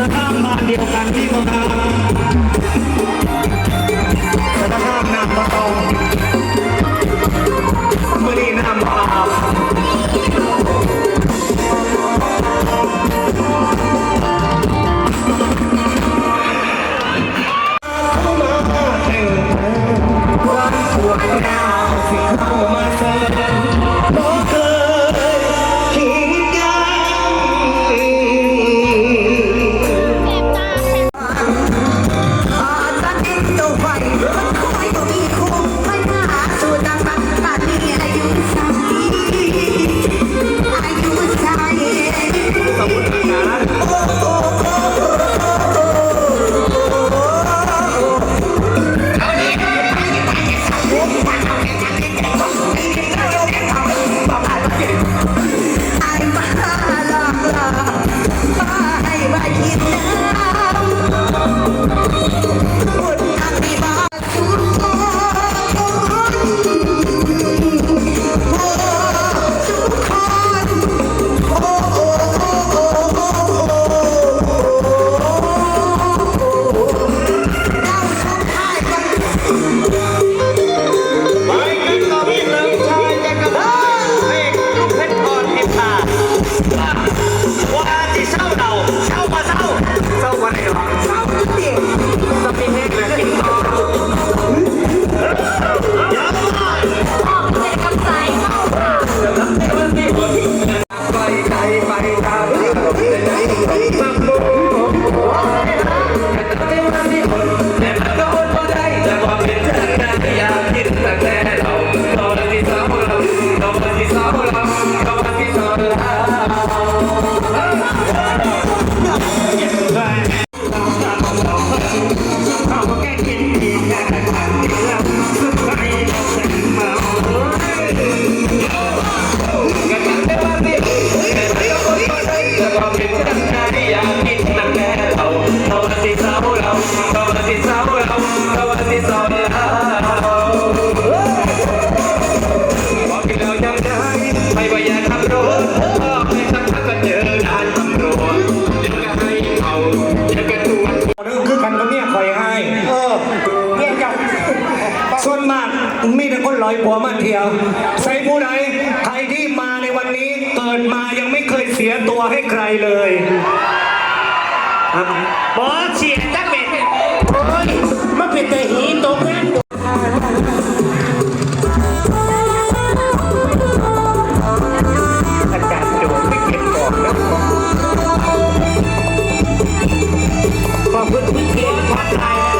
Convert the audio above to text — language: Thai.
คะข้ามบ้านเดียวกันที่เมืองนะข้ามนามตะตองมือนี่นามอา ไซผู้ใดใครที่มาในวันนี้เกิดมายังไม่เคยเสียตัวให้ใครเลยบอสเสียจักเป็นโอ้ยมาเป็นแต่หีตกงานอาจารย์โดนไม่ก็อกนะขอบคุณพี่เกมพัดไทย